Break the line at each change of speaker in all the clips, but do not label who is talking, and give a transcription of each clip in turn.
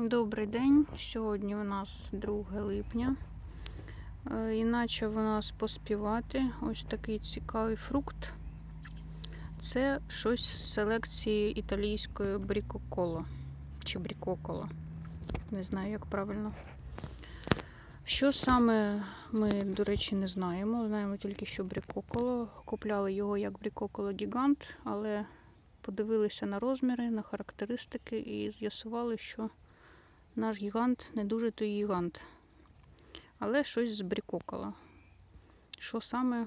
Добрий день. Сьогодні у нас 2 липня. Е, Іначе в нас поспівати. Ось такий цікавий фрукт. Це щось з селекції італійської брікоколо. Чи брікоколо. Не знаю, як правильно. Що саме ми, до речі, не знаємо. Знаємо тільки, що брікоколо. Купляли його як брікоколо гігант, але подивилися на розміри, на характеристики і з'ясували, що наш гігант не дуже той гігант. Але щось з брікокола. Що саме,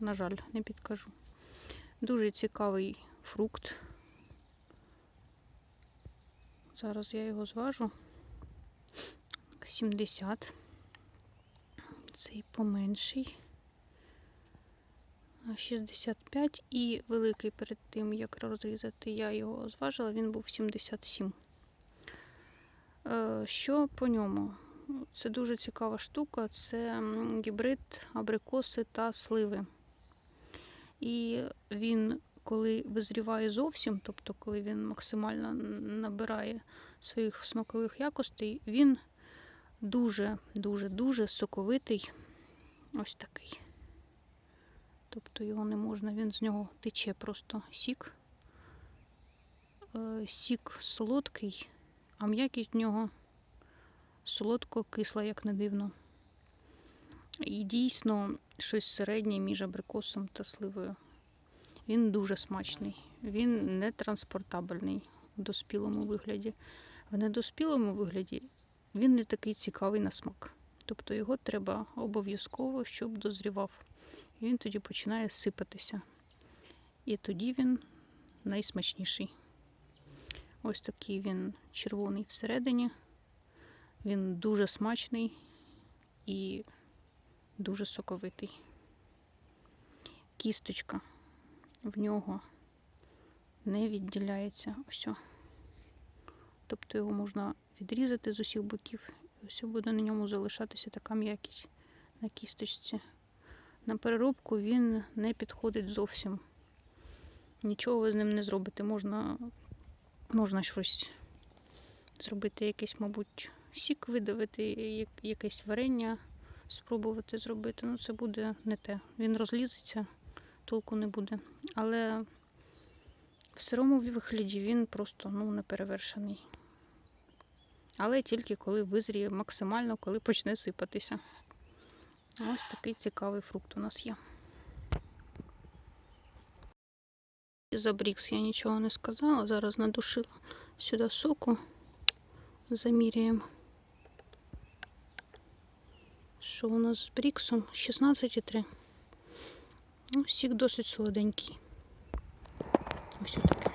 на жаль, не підкажу. Дуже цікавий фрукт. Зараз я його зважу. 70. Цей поменший. 65 і великий перед тим, як розрізати, я його зважила, він був 77. Е, Що по ньому? Це дуже цікава штука. Це гібрид абрикоси та сливи. І він, коли визріває зовсім, тобто коли він максимально набирає своїх смакових якостей, він дуже-дуже-дуже соковитий. Ось такий. Тобто його не можна, він з нього тече просто сік. Е, Сік солодкий, а м'якість в нього солодко-кисла, як не дивно. І дійсно щось середнє між абрикосом та сливою. Він дуже смачний. Він не транспортабельний в доспілому вигляді. В недоспілому вигляді він не такий цікавий на смак. Тобто його треба обов'язково, щоб дозрівав. І він тоді починає сипатися. І тоді він найсмачніший. Ось такий він червоний всередині. Він дуже смачний і дуже соковитий. Кісточка в нього не відділяється. Ось. Тобто його можна відрізати з усіх боків. І ось буде на ньому залишатися така м'якість на кісточці. На переробку він не підходить зовсім. Нічого ви з ним не зробите. Можна, можна щось зробити, якийсь, мабуть, сік видавити, якесь варення спробувати зробити. Ну, це буде не те. Він розлізеться, толку не буде. Але в сирому вигляді він просто ну, неперевершений. Але тільки коли визріє максимально, коли почне сипатися. Ось такий цікавий фрукт у нас є. За брікс я нічого не сказала. Зараз надушила сюди соку. Заміряємо. Що у нас з бріксом? 16,3. Ну, сік досить солоденький. Ось таке.